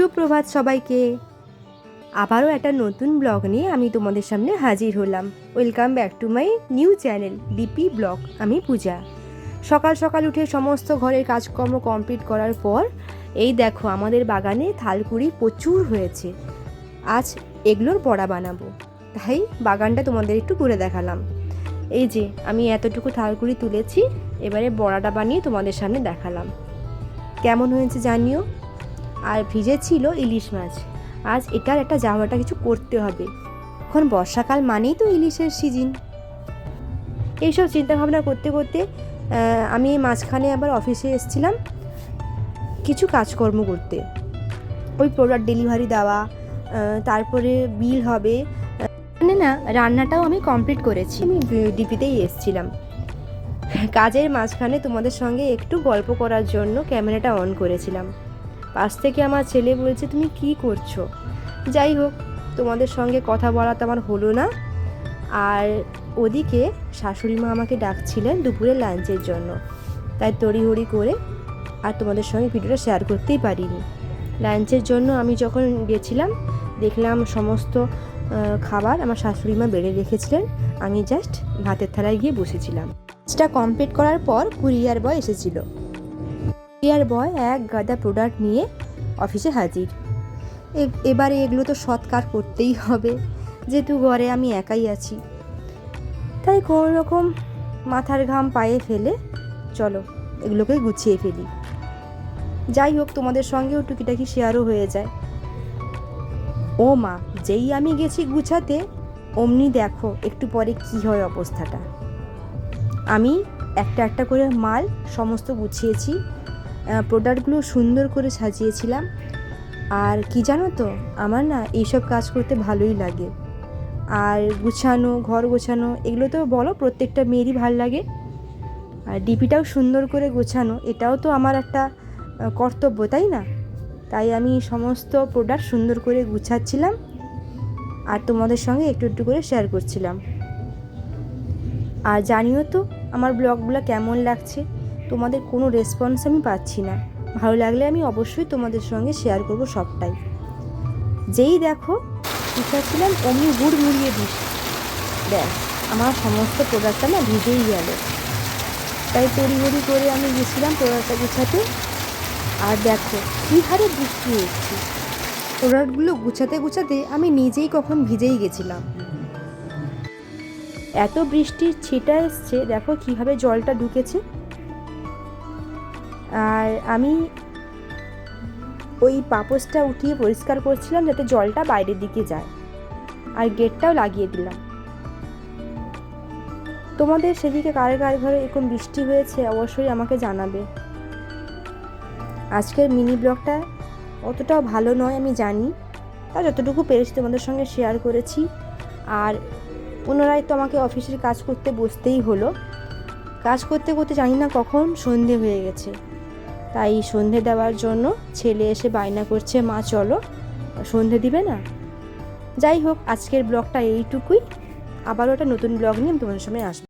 সুপ্রভাত সবাইকে। আবারও একটা নতুন ব্লগ নিয়ে আমি তোমাদের সামনে হাজির হলাম। Welcome back to my new channel DP blog আমি পূজা। সকাল সকাল উঠে সমস্ত ঘরের কাজকর্ম কমপ্লিট করার পর, এই দেখো আমাদের বাগানে থালকুড়ি প্রচুর হয়েছে। আজ এগুলোর বড়া বানাবো। তাই বাগানটা তোমাদের একটু ঘুরে দেখালাম। এই যে, আমি এতটুকু থালকুড়ি তুলেছি, এবারে বড়াটা বানিয়ে তোমাদের সামনে দেখালাম। কেমন হয়েছে জানিও? আর ভিজে ছিল ইলিশ মাছ। আজ এটার একটা জামাটা কিছু করতে হবে। এখন বর্ষাকাল মানেই তো ইলিশের সিজন এইসব চিন্তাভাবনা করতে করতে আমি মাঝখানে আবার অফিসে এসেছিলাম কিছু কাজকর্ম করতে। ওই প্রোডাক্ট ডেলিভারি দেওয়া তারপরে বিল হবে। মানে না, রান্নাটাও আমি কমপ্লিট করেছি। আমি ডিপিতেই এসেছিলাম। কাজের মাঝখানে তোমাদের সঙ্গে একটু গল্প করার জন্য ক্যামেরাটা অন করেছিলাম। পাশ থেকে আমার ছেলে বলছে, তুমি কি করছ? যাই হোক, তোমাদের সঙ্গে কথা বলা তো আমার হলো না। আর ওদিকে শাশুড়ি মা আমাকে ডাকছিলেন দুপুরে লাঞ্চের জন্য। তাই তড়িহড়ি করে আর তোমাদের সঙ্গে ভিডিওটা শেয়ার করতেই পারিনি। লাঞ্চের জন্য আমি যখন গেছিলাম, দেখলাম সমস্ত খাবার আমার শাশুড়ি মা বেড়ে রেখেছিলেন। আমি জাস্ট ভাতের থালায় গিয়ে বসেছিলাম। কাজটা কমপ্লিট করার পর কুরিয়ার বয় এসেছিল। কুরিয়ার বয় এক গাদা প্রোডাক্ট নিয়ে অফিসে হাজির। এবারে এগুলো তো সৎকার করতেই হবে, যেহেতু ঘরে আমি একাই আছি। তাই কোনো রকম মাথার ঘাম পায়ে ফেলে চলো, এগুলোকে গুছিয়ে ফেলি। যাই হোক, তোমাদের সঙ্গেও টুকিটাকি শেয়ারও হয়ে যায়। ও মা, যেই আমি গেছি গুছাতে, অমনি দেখো একটু পরে কি হয় অবস্থাটা। আমি একটা একটা করে মাল সমস্ত গুছিয়েছি প্রোডাক্টগুলো সুন্দর করে সাজিয়েছিলাম। আর কি জানো তো, আমার না এইসব কাজ করতে ভালোই লাগে। আর গুছানো, ঘর গোছানো, এগুলো তো বলো প্রত্যেকটা মেয়েরই ভালো লাগে। আর ডিপিটাও সুন্দর করে গোছানো, এটাও তো আমার একটা কর্তব্য, তাই না? তাই আমি সমস্ত প্রোডাক্ট সুন্দর করে গুছাচ্ছিলাম। আর তোমাদের সঙ্গে একটু একটু করে শেয়ার করছিলাম। আর জানিও তো, আমার ব্লগগুলো কেমন লাগছে? তোমাদের কোনো রেসপন্স আমি পাচ্ছি না। ভালো লাগলে আমি অবশ্যই তোমাদের সঙ্গে শেয়ার করব সবটাই। যেই দেখো শিখাচ্ছিলাম অমনি গুড় মুড়িয়ে দিস। ব্যাস, আমার সমস্ত প্রোডাক্টটা না ভিজেই গেল। তাই তড়িঘড়ি করে আমি গেছিলাম প্রোডাক্টটা গুছাতে। আর দেখো, কী হারে বৃষ্টি হচ্ছে। প্রোডাক্টগুলো গুছাতে গুছাতে আমি নিজেই কখন ভিজেই গেছিলাম। এত বৃষ্টির ছিটা এসছে, দেখো কীভাবে জলটা ঢুকেছে। আর আমি ওই পাপোসটা উঠিয়ে পরিষ্কার করছিলাম যাতে জলটা বাইরের দিকে যায়। আর গেটটাও লাগিয়ে দিলাম। তোমাদের সেদিকে কারে কার ঘরে এরকম বৃষ্টি হয়েছে অবশ্যই আমাকে জানাবে। আজকের মিনি ব্লগটা অতটাও ভালো নয় আমি জানি। তা যতটুকু পেরেছি তোমাদের সঙ্গে শেয়ার করেছি। আর পুনরায় তো আমাকে অফিসের কাজ করতে বসতেই হলো। কাজ করতে করতে জানি না কখন সন্ধে হয়ে গেছে। তাই সন্ধে দেওয়ার জন্য ছেলে এসে বায়না করছে, মা, চলো। সন্ধে দিবে না? যাই হোক, আজকের ব্লগটা এইটুকুই। আবার ওটা নতুন ব্লগ নিয়ে তোমাদের সময় আসব।